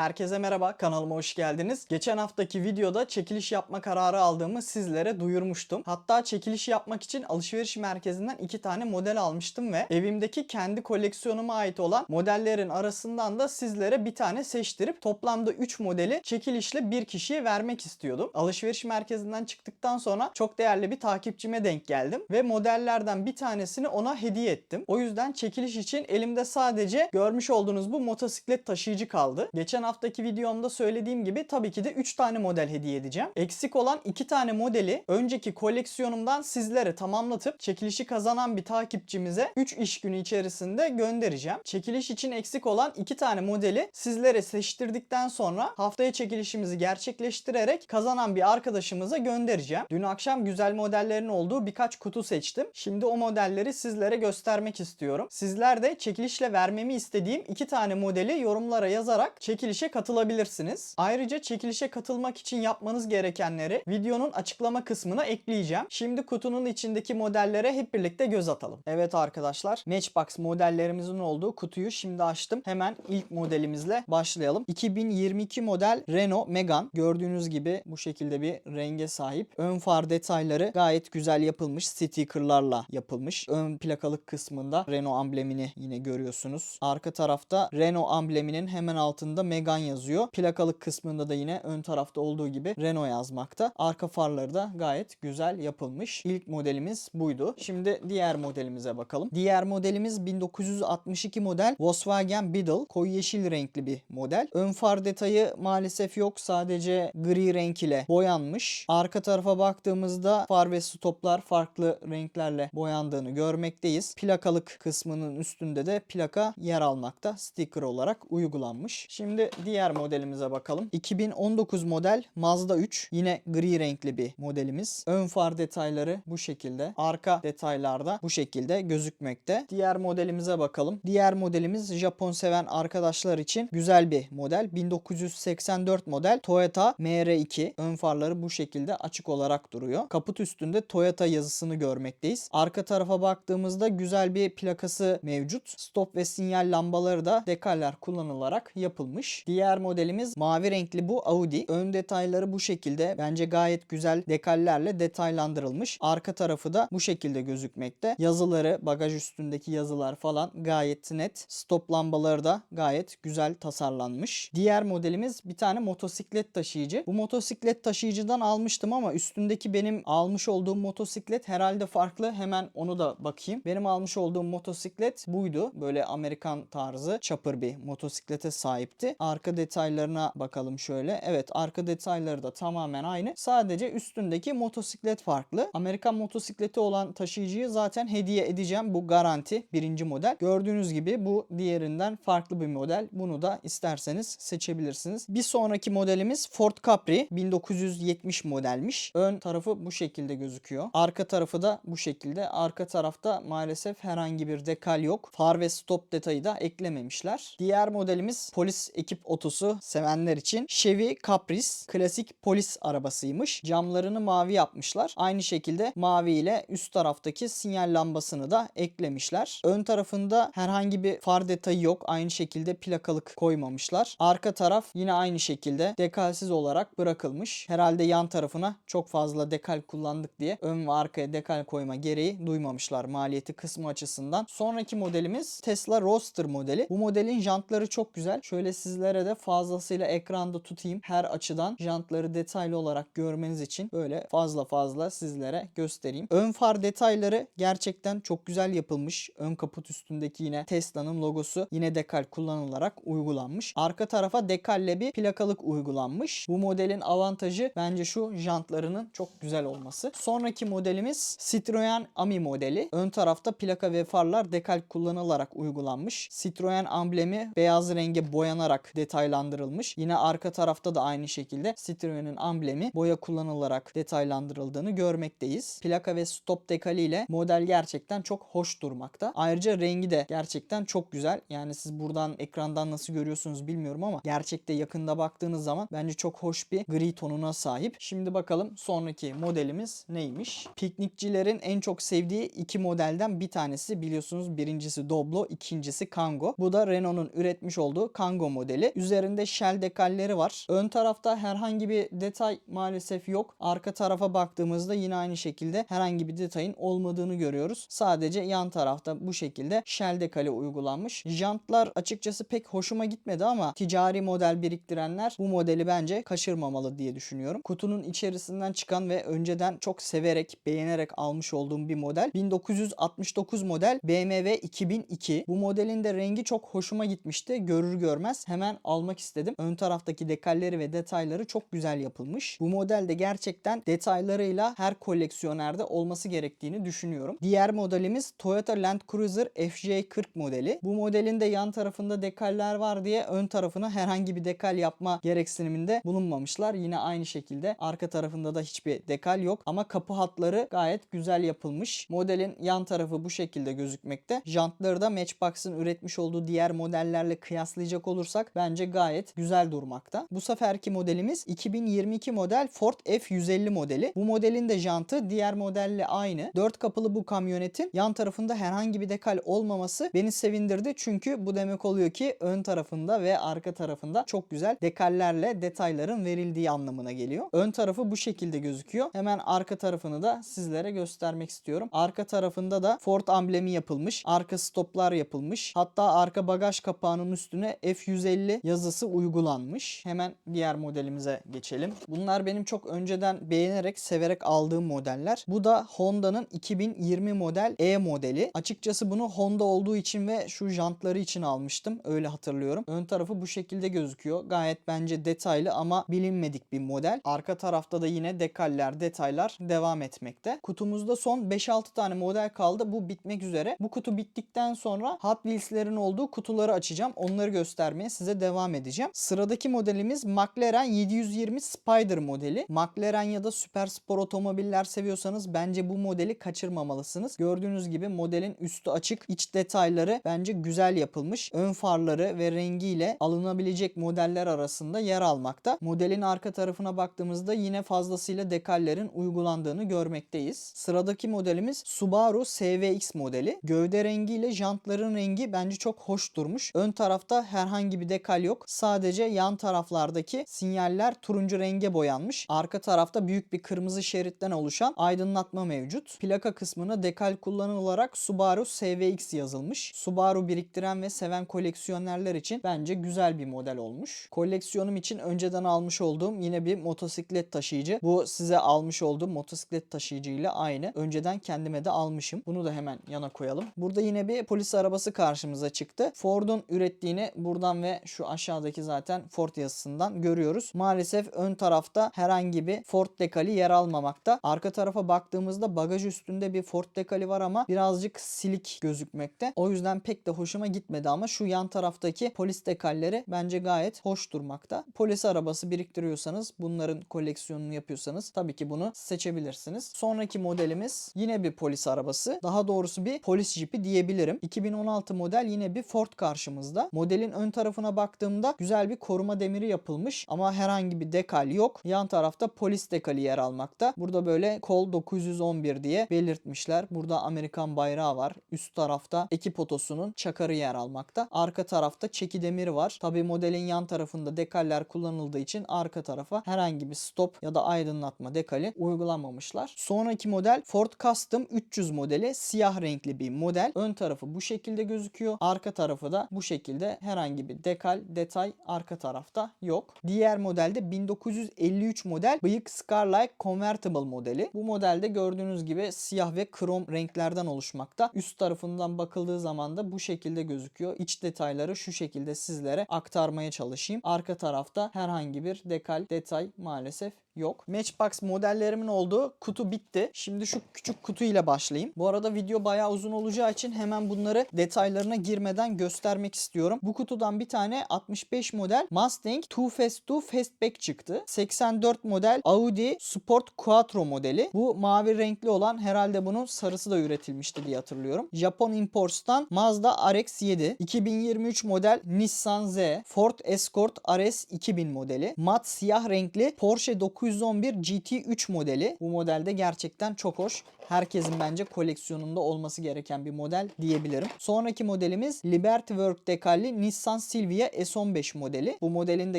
Herkese merhaba, kanalıma hoş geldiniz. Geçen haftaki videoda çekiliş yapma kararı aldığımı sizlere duyurmuştum. Hatta çekiliş yapmak için alışveriş merkezinden iki tane model almıştım ve evimdeki kendi koleksiyonuma ait olan modellerin arasından da sizlere bir tane seçtirip toplamda 3 modeli çekilişle bir kişiye vermek istiyordum. Alışveriş merkezinden çıktıktan sonra çok değerli bir takipçime denk geldim ve modellerden bir tanesini ona hediye ettim. O yüzden çekiliş için elimde sadece görmüş olduğunuz bu motosiklet taşıyıcı kaldı. Geçen haftaki videomda söylediğim gibi tabii ki de 3 tane model hediye edeceğim. Eksik olan 2 tane modeli önceki koleksiyonumdan sizlere tamamlatıp çekilişi kazanan bir takipçimize 3 iş günü içerisinde göndereceğim. Çekiliş için eksik olan 2 tane modeli sizlere seçtirdikten sonra haftaya çekilişimizi gerçekleştirerek kazanan bir arkadaşımıza göndereceğim. Dün akşam güzel modellerin olduğu birkaç kutu seçtim. Şimdi o modelleri sizlere göstermek istiyorum. Sizler de çekilişle vermemi istediğim 2 tane modeli yorumlara yazarak çekilişe katılabilirsiniz. Ayrıca çekilişe katılmak için yapmanız gerekenleri videonun açıklama kısmına ekleyeceğim. Şimdi kutunun içindeki modellere hep birlikte göz atalım. Evet arkadaşlar Matchbox modellerimizin olduğu kutuyu şimdi açtım. Hemen ilk modelimizle başlayalım. 2022 model Renault Megane. Gördüğünüz gibi bu şekilde bir renge sahip. Ön far detayları gayet güzel yapılmış. Stickerlarla yapılmış. Ön plakalık kısmında Renault amblemini yine görüyorsunuz. Arka tarafta Renault ambleminin hemen altında Megane yazıyor. Plakalık kısmında da yine ön tarafta olduğu gibi Renault yazmakta. Arka farları da gayet güzel yapılmış. İlk modelimiz buydu. Şimdi diğer modelimize bakalım. Diğer modelimiz 1962 model Volkswagen Beetle. Koyu yeşil renkli bir model. Ön far detayı maalesef yok. Sadece gri renk ile boyanmış. Arka tarafa baktığımızda far ve stoplar farklı renklerle boyandığını görmekteyiz. Plakalık kısmının üstünde de plaka yer almakta. Sticker olarak uygulanmış. Şimdi diğer modelimize bakalım. 2019 model Mazda 3. Yine gri renkli bir modelimiz. Ön far detayları bu şekilde. Arka detaylarda bu şekilde gözükmekte. Diğer modelimize bakalım. Diğer modelimiz Japon seven arkadaşlar için güzel bir model. 1984 model Toyota MR2. Ön farları bu şekilde açık olarak duruyor. Kaput üstünde Toyota yazısını görmekteyiz. Arka tarafa baktığımızda güzel bir plakası mevcut. Stop ve sinyal lambaları da dekaller kullanılarak yapılmış. Diğer modelimiz mavi renkli bu Audi. Ön detayları bu şekilde. Bence gayet güzel dekallerle detaylandırılmış. Arka tarafı da bu şekilde gözükmekte. Yazıları, bagaj üstündeki yazılar falan gayet net. Stop lambaları da gayet güzel tasarlanmış. Diğer modelimiz bir tane motosiklet taşıyıcı. Bu motosiklet taşıyıcıdan almıştım ama üstündeki benim almış olduğum motosiklet herhalde farklı. Hemen onu da bakayım. Benim almış olduğum motosiklet buydu. Böyle Amerikan tarzı chopper bir motosiklete sahipti. Arka detaylarına bakalım şöyle. Evet arka detayları da tamamen aynı. Sadece üstündeki motosiklet farklı. Amerikan motosikleti olan taşıyıcıyı zaten hediye edeceğim. Bu garanti birinci model. Gördüğünüz gibi bu diğerinden farklı bir model. Bunu da isterseniz seçebilirsiniz. Bir sonraki modelimiz Ford Capri 1970 modelmiş. Ön tarafı bu şekilde gözüküyor. Arka tarafı da bu şekilde. Arka tarafta maalesef herhangi bir dekal yok. Far ve stop detayı da eklememişler. Diğer modelimiz polis ekip otosu sevenler için Chevy Caprice klasik polis arabasıymış. Camlarını mavi yapmışlar. Aynı şekilde mavi ile üst taraftaki sinyal lambasını da eklemişler. Ön tarafında herhangi bir far detayı yok. Aynı şekilde plakalık koymamışlar. Arka taraf yine aynı şekilde dekalsiz olarak bırakılmış. Herhalde yan tarafına çok fazla dekal kullandık diye ön ve arkaya dekal koyma gereği duymamışlar maliyeti kısmı açısından. Sonraki modelimiz Tesla Roadster modeli. Bu modelin jantları çok güzel. Şöyle sizlere de fazlasıyla ekranda tutayım. Her açıdan jantları detaylı olarak görmeniz için böyle fazla fazla sizlere göstereyim. Ön far detayları gerçekten çok güzel yapılmış. Ön kaput üstündeki yine Tesla'nın logosu yine dekal kullanılarak uygulanmış. Arka tarafa dekalle bir plakalık uygulanmış. Bu modelin avantajı bence şu jantlarının çok güzel olması. Sonraki modelimiz Citroen Ami modeli. Ön tarafta plaka ve farlar dekal kullanılarak uygulanmış. Citroen amblemi beyaz renge boyanarak detaylandırılmış. Yine arka tarafta da aynı şekilde Citroen'in amblemi boya kullanılarak detaylandırıldığını görmekteyiz. Plaka ve stop dekali ile model gerçekten çok hoş durmakta. Ayrıca rengi de gerçekten çok güzel. Yani siz buradan ekrandan nasıl görüyorsunuz bilmiyorum ama gerçekte yakında baktığınız zaman bence çok hoş bir gri tonuna sahip. Şimdi bakalım sonraki modelimiz neymiş? Piknikçilerin en çok sevdiği iki modelden bir tanesi biliyorsunuz birincisi Doblo, ikincisi Kangoo. Bu da Renault'un üretmiş olduğu Kangoo modeli. Üzerinde shell dekalleri var. Ön tarafta herhangi bir detay maalesef yok. Arka tarafa baktığımızda yine aynı şekilde herhangi bir detayın olmadığını görüyoruz. Sadece yan tarafta bu şekilde shell dekali uygulanmış. Jantlar açıkçası pek hoşuma gitmedi ama ticari model biriktirenler bu modeli bence kaçırmamalı diye düşünüyorum. Kutunun içerisinden çıkan ve önceden çok severek, beğenerek almış olduğum bir model. 1969 model BMW 2002. Bu modelin de rengi çok hoşuma gitmişti. Görür görmez hemen almak istedim. Ön taraftaki dekalleri ve detayları çok güzel yapılmış. Bu model de gerçekten detaylarıyla her koleksiyonerde olması gerektiğini düşünüyorum. Diğer modelimiz Toyota Land Cruiser FJ40 modeli. Bu modelin de yan tarafında dekaller var diye ön tarafına herhangi bir dekal yapma gereksiniminde bulunmamışlar. Yine aynı şekilde arka tarafında da hiçbir dekal yok ama kapı hatları gayet güzel yapılmış. Modelin yan tarafı bu şekilde gözükmekte. Jantları da Matchbox'ın üretmiş olduğu diğer modellerle kıyaslayacak olursak bence gayet güzel durmakta. Bu seferki modelimiz 2022 model Ford F150 modeli. Bu modelin de jantı diğer modelle aynı. 4 kapılı bu kamyonetin yan tarafında herhangi bir dekal olmaması beni sevindirdi. Çünkü bu demek oluyor ki ön tarafında ve arka tarafında çok güzel dekallerle detayların verildiği anlamına geliyor. Ön tarafı bu şekilde gözüküyor. Hemen arka tarafını da sizlere göstermek istiyorum. Arka tarafında da Ford amblemi yapılmış. Arka stoplar yapılmış. Hatta arka bagaj kapağının üstüne F150 yazısı uygulanmış. Hemen diğer modelimize geçelim. Bunlar benim çok önceden beğenerek, severek aldığım modeller. Bu da Honda'nın 2020 model E modeli. Açıkçası bunu Honda olduğu için ve şu jantları için almıştım. Öyle hatırlıyorum. Ön tarafı bu şekilde gözüküyor. Gayet bence detaylı ama bilinmedik bir model. Arka tarafta da yine dekaller, detaylar devam etmekte. Kutumuzda son 5-6 tane model kaldı. Bu bitmek üzere. Bu kutu bittikten sonra Hot Wheels'lerin olduğu kutuları açacağım. Onları göstermeye size devam edeceğim. Sıradaki modelimiz McLaren 720 Spider modeli. McLaren ya da süper spor otomobiller seviyorsanız bence bu modeli kaçırmamalısınız. Gördüğünüz gibi modelin üstü açık, iç detayları bence güzel yapılmış. Ön farları ve rengiyle alınabilecek modeller arasında yer almakta. Modelin arka tarafına baktığımızda yine fazlasıyla dekallerin uygulandığını görmekteyiz. Sıradaki modelimiz Subaru SVX modeli. Gövde rengiyle jantların rengi bence çok hoş durmuş. Ön tarafta herhangi bir dekal yok. Sadece yan taraflardaki sinyaller turuncu renge boyanmış. Arka tarafta büyük bir kırmızı şeritten oluşan aydınlatma mevcut. Plaka kısmına dekal kullanılarak Subaru SVX yazılmış. Subaru biriktiren ve seven koleksiyonerler için bence güzel bir model olmuş. Koleksiyonum için önceden almış olduğum yine bir motosiklet taşıyıcı. Bu size almış olduğum motosiklet taşıyıcı ile aynı. Önceden kendime de almışım. Bunu da hemen yana koyalım. Burada yine bir polis arabası karşımıza çıktı. Ford'un ürettiğini buradan ve şu aşağıdaki zaten Ford yazısından görüyoruz. Maalesef ön tarafta herhangi bir Ford dekali yer almamakta. Arka tarafa baktığımızda bagaj üstünde bir Ford dekali var ama birazcık silik gözükmekte. O yüzden pek de hoşuma gitmedi ama şu yan taraftaki polis dekalleri bence gayet hoş durmakta. Polis arabası biriktiriyorsanız bunların koleksiyonunu yapıyorsanız tabii ki bunu seçebilirsiniz. Sonraki modelimiz yine bir polis arabası. Daha doğrusu bir polis jipi diyebilirim. 2016 model yine bir Ford karşımızda. Modelin ön tarafına baktığımda güzel bir koruma demiri yapılmış ama herhangi bir dekal yok. Yan tarafta polis dekali yer almakta. Burada böyle kol 911 diye belirtmişler. Burada Amerikan bayrağı var. Üst tarafta ekip otosunun çakarı yer almakta. Arka tarafta çeki demiri var. Tabi modelin yan tarafında dekaller kullanıldığı için arka tarafa herhangi bir stop ya da aydınlatma dekali uygulanmamışlar. Sonraki model Ford Custom 300 modeli siyah renkli bir model. Ön tarafı bu şekilde gözüküyor. Arka tarafı da bu şekilde herhangi bir dekal, detay arka tarafta yok. Diğer modelde 1953 model bıyık Scarlight Convertible modeli. Bu modelde gördüğünüz gibi siyah ve krom renklerden oluşmakta. Üst tarafından bakıldığı zaman da bu şekilde gözüküyor. İç detayları şu şekilde sizlere aktarmaya çalışayım. Arka tarafta herhangi bir dekal, detay maalesef yok. Matchbox modellerimin olduğu kutu bitti. Şimdi şu küçük kutu ile başlayayım. Bu arada video bayağı uzun olacağı için hemen bunları detaylarına girmeden göstermek istiyorum. Bu kutudan bir tane 65 model Mustang Too Fast Too Fastback çıktı. 84 model Audi Sport Quattro modeli. Bu mavi renkli olan herhalde bunun sarısı da üretilmişti diye hatırlıyorum. Japon Imports'tan Mazda RX-7. 2023 model Nissan Z. Ford Escort RS 2000 modeli. Mat siyah renkli Porsche 9 1911 GT3 modeli. Bu modelde gerçekten çok hoş. Herkesin bence koleksiyonunda olması gereken bir model diyebilirim. Sonraki modelimiz Liberty Work dekalli Nissan Silvia S15 modeli. Bu modelin de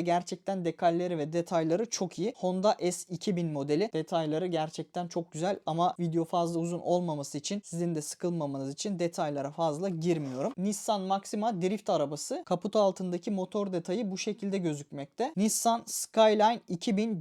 gerçekten dekalleri ve detayları çok iyi. Honda S2000 modeli. Detayları gerçekten çok güzel ama video fazla uzun olmaması için sizin de sıkılmamanız için detaylara fazla girmiyorum. Nissan Maxima drift arabası. Kaput altındaki motor detayı bu şekilde gözükmekte. Nissan Skyline 2000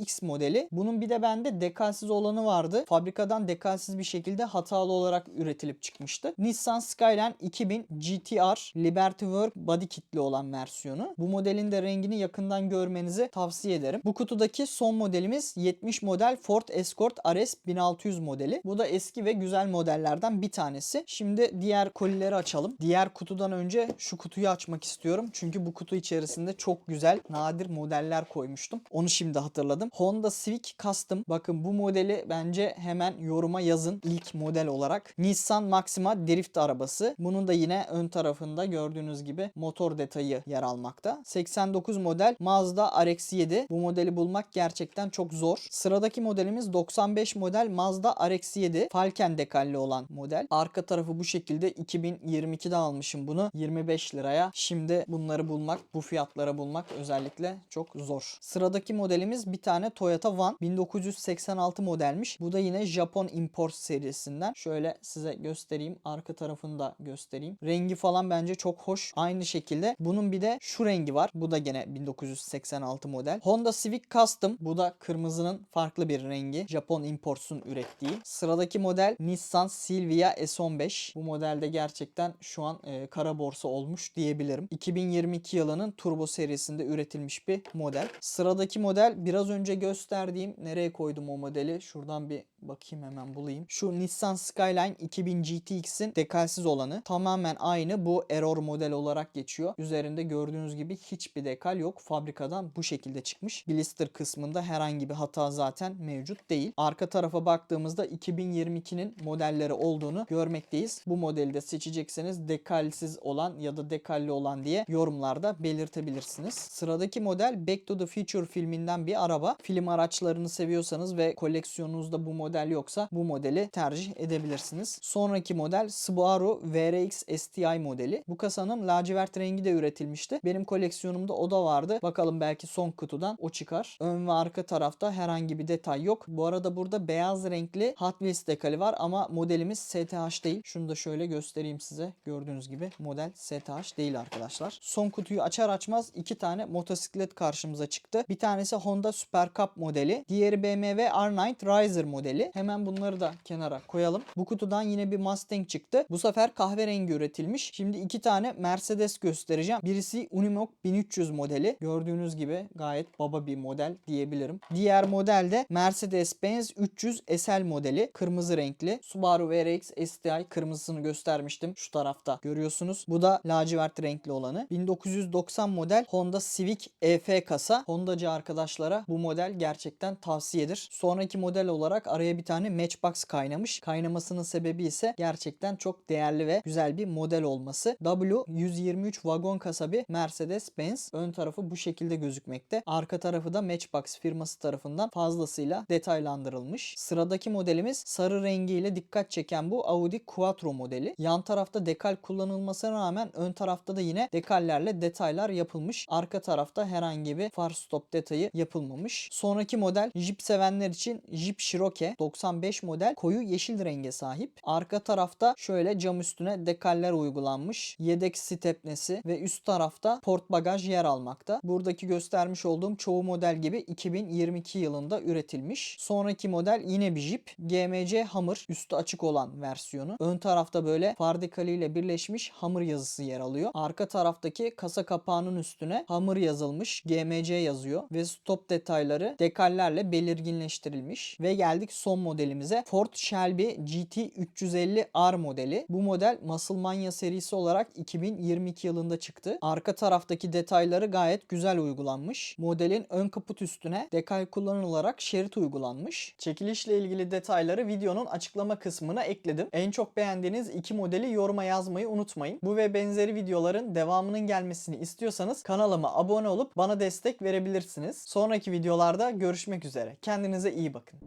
GTX modeli. Bunun bir de bende dekalsiz olanı vardı. Fabrikadan dekalsiz bir şekilde hatalı olarak üretilip çıkmıştı. Nissan Skyline 2000 GTR Liberty Work body kitli olan versiyonu. Bu modelin de rengini yakından görmenizi tavsiye ederim. Bu kutudaki son modelimiz 70 model Ford Escort RS 1600 modeli. Bu da eski ve güzel modellerden bir tanesi. Şimdi diğer kolileri açalım. Diğer kutudan önce şu kutuyu açmak istiyorum. Çünkü bu kutu içerisinde çok güzel nadir modeller koymuştum. Onu şimdi hatırladım. Honda Civic Custom. Bakın bu modeli bence hemen yoruma yazın ilk model olarak. Nissan Maxima drift arabası. Bunun da yine ön tarafında gördüğünüz gibi motor detayı yer almakta. 89 model Mazda RX-7. Bu modeli bulmak gerçekten çok zor. Sıradaki modelimiz 95 model Mazda RX-7. Falken dekalli olan model. Arka tarafı bu şekilde 2022'de almışım bunu 25 liraya. Şimdi bunları bulmak, bu fiyatlara bulmak özellikle çok zor. Sıradaki modelimiz bir tane Toyota Van 1986 modelmiş. Bu da yine Japon Import serisinden. Şöyle size göstereyim. Arka tarafını da göstereyim. Rengi falan bence çok hoş. Aynı şekilde bunun bir de şu rengi var. Bu da gene 1986 model. Honda Civic Custom. Bu da kırmızının farklı bir rengi. Japon Imports'un ürettiği. Sıradaki model Nissan Silvia S15. Bu modelde gerçekten şu an e, kara borsa olmuş diyebilirim. 2022 yılının turbo serisinde üretilmiş bir model. Sıradaki model biraz önce gösterdiğim nereye koydum o modeli? Şuradan bir bakayım hemen bulayım. Şu Nissan Skyline 2000 GTX'in dekalsiz olanı. Tamamen aynı bu Error model olarak geçiyor. Üzerinde gördüğünüz gibi hiçbir dekal yok. Fabrikadan bu şekilde çıkmış. Blister kısmında herhangi bir hata zaten mevcut değil. Arka tarafa baktığımızda 2022'nin modelleri olduğunu görmekteyiz. Bu modeli de seçecekseniz dekalsiz olan ya da dekalli olan diye yorumlarda belirtebilirsiniz. Sıradaki model Back to the Future filminden bir araba. Film araçlarını seviyorsanız ve koleksiyonunuzda bu model yoksa bu modeli tercih edebilirsiniz. Sonraki model Subaru VRX STI modeli. Bu kasanın lacivert rengi de üretilmişti. Benim koleksiyonumda o da vardı. Bakalım belki son kutudan o çıkar. Ön ve arka tarafta herhangi bir detay yok. Bu arada burada beyaz renkli Hot Wheels dekali var ama modelimiz STH değil. Şunu da şöyle göstereyim size. Gördüğünüz gibi model STH değil arkadaşlar. Son kutuyu açar açmaz iki tane motosiklet karşımıza çıktı. Bir tanesi Honda Super Cup modeli. Diğeri BMW R9 Riser modeli. Hemen bunları da kenara koyalım. Bu kutudan yine bir Mustang çıktı. Bu sefer kahverengi üretilmiş. Şimdi iki tane Mercedes göstereceğim. Birisi Unimog 1300 modeli. Gördüğünüz gibi gayet baba bir model diyebilirim. Diğer model de Mercedes-Benz 300 SL modeli. Kırmızı renkli. Subaru VRX STI kırmızısını göstermiştim. Şu tarafta görüyorsunuz. Bu da lacivert renkli olanı. 1990 model Honda Civic EF kasa. Hondacı arkadaşlara bu model gerçekten tavsiyedir. Sonraki model olarak araya bir tane Matchbox kaynamış. Kaynamasının sebebi ise gerçekten çok değerli ve güzel bir model olması. W123 vagon kasa Mercedes-Benz. Ön tarafı bu şekilde gözükmekte. Arka tarafı da Matchbox firması tarafından fazlasıyla detaylandırılmış. Sıradaki modelimiz sarı rengiyle dikkat çeken bu Audi Quattro modeli. Yan tarafta dekal kullanılmasına rağmen ön tarafta da yine dekallerle detaylar yapılmış. Arka tarafta herhangi bir far stop detayı yapılmamış. Sonraki model Jeep sevenler için Jeep Cherokee 95 model koyu yeşil renge sahip. Arka tarafta şöyle cam üstüne dekaller uygulanmış. Yedek stepnesi ve üst tarafta port bagaj yer almakta. Buradaki göstermiş olduğum çoğu model gibi 2022 yılında üretilmiş. Sonraki model yine bir Jeep. GMC Hammer üstü açık olan versiyonu. Ön tarafta böyle far dekaliyle birleşmiş Hammer yazısı yer alıyor. Arka taraftaki kasa kapağının üstüne Hammer yazılmış GMC yazıyor ve stop detayları dekallerle belirginleştirilmiş. Ve geldik son son modelimize Ford Shelby GT 350R modeli. Bu model Musclemania serisi olarak 2022 yılında çıktı. Arka taraftaki detayları gayet güzel uygulanmış. Modelin ön kaput üstüne dekay kullanılarak şerit uygulanmış. Çekilişle ilgili detayları videonun açıklama kısmına ekledim. En çok beğendiğiniz iki modeli yoruma yazmayı unutmayın. Bu ve benzeri videoların devamının gelmesini istiyorsanız kanalıma abone olup bana destek verebilirsiniz. Sonraki videolarda görüşmek üzere. Kendinize iyi bakın.